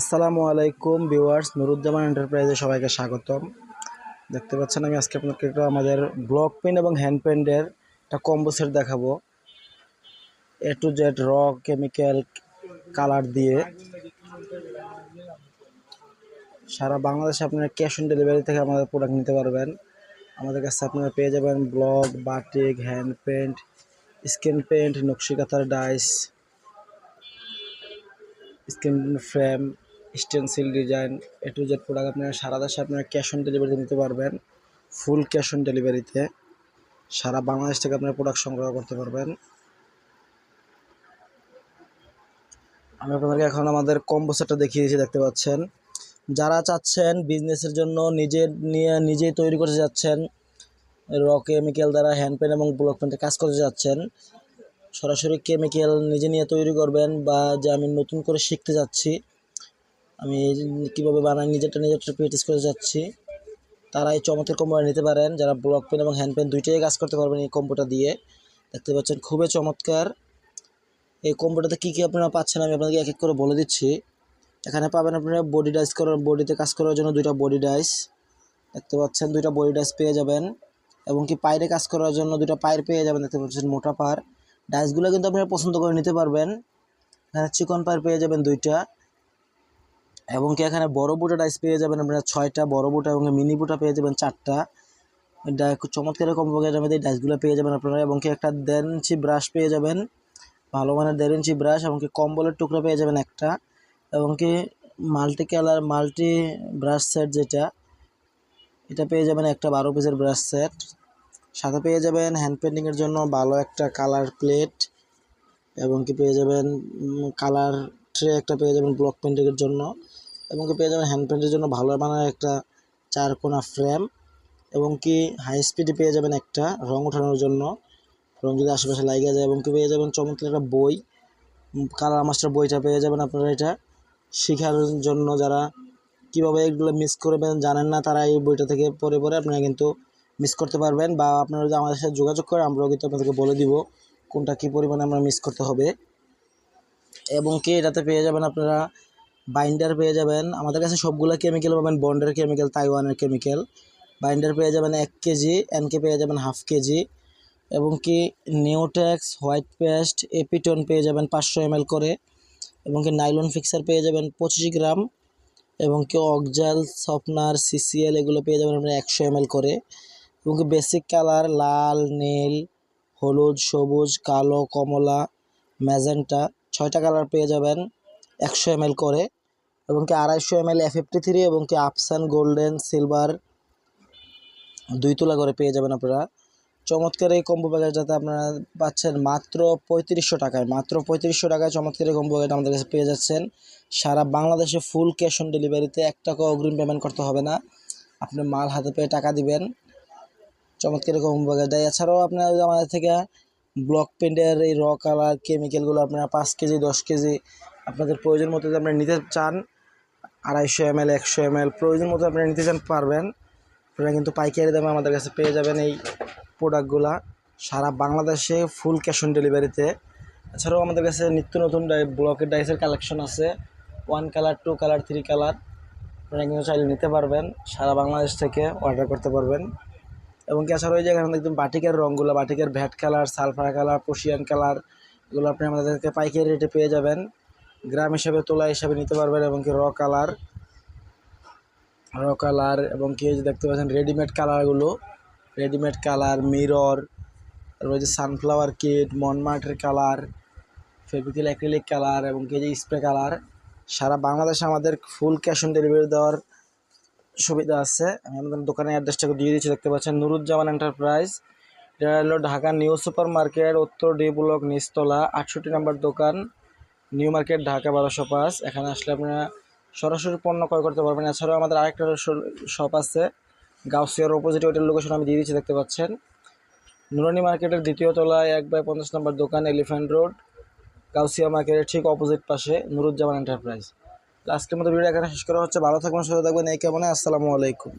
আসসালামু আলাইকুম ভিউয়ার্স, নুরুজ্জামান এন্টারপ্রাইজে সবাইকে স্বাগতম। দেখতে পাচ্ছেন আমি আজকে আপনাকে একটা আমাদের ব্লক পেন এবং হ্যান্ড পেন্টের একটা কম্বো সেট দেখাবো। এ টু জেড র কেমিক্যাল কালার দিয়ে। সারা বাংলাদেশে আপনারা ক্যাশ অন ডেলিভারি থেকে আমাদের প্রোডাক্ট নিতে পারবেন। আমাদের কাছে আপনারা পেয়ে যাবেন block batik hand paint skin paint নকশিকাতার dies screen frame stencil design A to Z product আপনারা সারা দেশে আপনারা ক্যাশ অন ডেলিভারিতে নিতে পারবেন ফুল ক্যাশ অন ডেলিভারিতে সারা বাংলাদেশ থেকে আপনারা প্রোডাক্ট সংগ্রহ করতে পারবেন। আমি আপনাদেরকে এখন আমাদের কম্বো সেটটা দেখিয়ে দিয়েছি, দেখতে পাচ্ছেন। যারা চাচ্ছেন বিজনেসের জন্য নিজে নিয়ে নিজেই তৈরি করতে যাচ্ছেন র কেমিক্যাল দ্বারা হ্যান্ড পেন এবং ব্লক পেন্টে কাজ করতে যাচ্ছেন, সরাসরি কেমিক্যাল নিজে নিয়ে তৈরি করবেন বা যে আমি নতুন করে শিখতে যাচ্ছি আমি কীভাবে বানাই নিজেরটা নিজেরটা প্র্যাকটিস করে যাচ্ছি। তারা এই চমৎকার কম্বোটা নিতে পারেন। যারা ব্লক পেন এবং হ্যান্ড পেন দুইটাই কাজ করতে পারবেন এই কম্বোটা দিয়ে। দেখতে পাচ্ছেন খুবই চমৎকার। এই কম্বোটাতে কী কী আপনারা পাচ্ছেন আমি আপনাদেরকে এক এক করে বলে দিচ্ছি। এখানে পাবেন আপনারা বডি ডাইস করার বডিতে কাজ করার জন্য দুইটা বডি ডাইস দেখতে পাচ্ছেন দুইটা বডি ডাইস পেয়ে যাবেন। এবং কি পায়েরে কাজ করার জন্য দুইটা পায়ের পেয়ে যাবেন। দেখতে পাচ্ছেন মোটা পার। ডাইসগুলো কিন্তু আপনারা পছন্দ করে নিতে পারবেন। এখানে চিকন পায়ের পেয়ে যাবেন দুইটা। এবং কি এখানে বড় বুটা ডাইস পেয়ে যাবেন আপনারা ছয়টা, বড় বুটা এবং মিনি বুটা পেয়ে যাবেন চারটা। চমৎকার কম পকেটের মধ্যে এই ডাইসগুলো পেয়ে যাবেন আপনারা এবং কি একটা দেড় ইঞ্চি ব্রাশ পেয়ে যাবেন। ভালো মানের দেড় ইঞ্চি ব্রাশ এবং কি কম্বলের টুকরো পেয়ে যাবেন একটা। এবং কি multi colour multi brush set যেটা, এটা পেয়ে যাবেন একটা বারো পিসের ব্রাশ সেট সাথে পেয়ে যাবেন হ্যান্ড পেন্টিংয়ের জন্য ভালো একটা কালার প্লেট এবং কি পেয়ে যাবেন কালার ট্রে একটা পেয়ে যাবেন ব্লক পেন্টিংয়ের জন্য এবং কি পেয়ে যাবেন হ্যান্ড পেন্টের জন্য ভালো মানের একটা চার কোনা ফ্রেম এবং কি হাই স্পিডে পেয়ে যাবেন একটা রং ওঠানোর জন্য। রং যদি আশেপাশে লাগিয়ে যায় এবং কি পেয়ে যাবেন চমৎকার একটা বই, কালার মাস্টার বইটা পেয়ে যাবেন আপনারা এটা শেখার জন্য যারা কীভাবে এগুলো মিস করবেন জানেন না তারা এই বইটা থেকে পড়ে পড়ে আপনারা কিন্তু মিস করতে পারবেন বা আপনারা যদি আমাদের সাথে যোগাযোগ করে আমরাও কিন্তু আপনাদেরকে বলে দিব কোনটা কী পরিমাণে আমরা মিস করতে হবে। এবং কি এটাতে পেয়ে যাবেন আপনারা? বাইন্ডার পেয়ে যাবেন। আমাদের কাছে সবগুলো কেমিক্যাল পাবেন। বন্ডের কেমিক্যাল তাইওয়ানের কেমিক্যাল বাইন্ডার পেয়ে যাবেন এক কেজি এনকে পেয়ে যাবেন হাফ কেজি। এবং কি নিউটেক্স হোয়াইট পেস্ট এপিটন পেয়ে যাবেন পাঁচশো এম করে। এবং কি নাইলন ফিক্সার পেয়ে যাবেন পঁচিশ গ্রাম। এবং কি অকজাল সফনার সিসিএল এগুলো পেয়ে যাবেন আপনার একশো এম করে। এবং কি বেসিক কালার লাল, নীল, হলুদ, সবুজ, কালো, কমলা ম্যাজেন্টা ছয়টা কালার পেয়ে যাবেন একশো এম করে এবং কি আড়াইশো M L F fifty three এবং কি আপসান গোল্ডেন সিলভার দুই তোলা করে পেয়ে যাবেন আপনারা। চমৎকার এই কম্বো প্যাকেজটাতে আপনারা পাচ্ছেন মাত্র পঁয়ত্রিশশো টাকায়, মাত্র পঁয়ত্রিশশো টাকায় চমৎকার এই কম্বো প্যাকেট আমাদের কাছে পেয়ে যাচ্ছেন। সারা বাংলাদেশে ফুল ক্যাশ অন ডেলিভারিতে এক টাকা অগ্রিম পেমেন্ট করতে হবে না। আপনি মাল হাতে পেয়ে টাকা দিবেন। চমৎকার কম্বো প্যাকেট দেয় এছাড়াও আপনারা আমাদের থেকে ব্লক পেন্টের এই র কালার কেমিক্যালগুলো আপনারা পাঁচ কেজি, দশ কেজি আপনাদের প্রয়োজন মতো যদি আপনারা নিতে চান, আড়াইশো এম এল একশো এম এল প্রয়োজন মতো আপনারা নিতে চান পারবেন। আপনারা কিন্তু পাইকারি দামে আমাদের কাছে পেয়ে যাবেন এই প্রোডাক্টগুলা সারা বাংলাদেশে ফুল ক্যাশ অন ডেলিভারিতে এছাড়াও আমাদের কাছে নিত্য নতুন ডাই ব্লকের ডাইসের কালেকশন আছে। One colour two colour three colour আপনারা কিন্তু চাইলে নিতে পারবেন। সারা বাংলাদেশ থেকে অর্ডার করতে পারবেন। এবং এছাড়াও ওই যে এখানে দেখবেন বাটিকের রঙগুলো বাটিকের vat colour, sulphur colour পশিয়ান colour, এগুলো আপনি আমাদেরকে পাইকারি রেটে পেয়ে যাবেন। গ্রাম হিসাবে, তোলা হিসাবে নিতে পারবেন এবং কি র কালার র কালার এবং কি দেখতে পাচ্ছেন রেডিমেড কালারগুলো রেডিমেড কালার মিরর তারপরে যে সানফ্লাওয়ার কিট মনমার্টের কালার ফেভিক্রিল অ্যাক্রিলিক কালার এবং কি যে স্প্রে কালার। সারা বাংলাদেশে আমাদের ফুল ক্যাশ অন ডেলিভারি দেওয়ার সুবিধা আছে। আমি আমাদের দোকানের অ্যাড্রেসটাকে দিয়ে দিচ্ছি, দেখতে পাচ্ছেন নুরুজ্জামান এন্টারপ্রাইজ এটা হলো ঢাকা নিউ সুপার মার্কেট উত্তর ডি ব্লক, নিচতলা, আটষট্টি নাম্বার দোকান, নিউ মার্কেট, ঢাকা বারোশো পাঁচ। এখানে আসলে আপনারা সরাসরি পণ্য ক্রয় করতে পারবেন। এছাড়াও আমাদের আরেকটা শপ আছে, গাউসিয়ার অপোজিট ওইটার লোকেশন আমি দিয়ে দিচ্ছি, দেখতে পাচ্ছেন। নুরানি মার্কেটের দ্বিতীয় তলায় এক বাই পঞ্চাশ নম্বর দোকান এলিফ্যান্ট রোড গাউসিয়া মার্কেটের ঠিক অপোজিট পাশে নুরুজ্জামান এন্টারপ্রাইজ আজকের মতো ভিডিও এখানে শেষ করা হচ্ছে। ভালো থাকবেন, সুস্থ থাকবেন। এই কেমন আসসালামু আলাইকুম।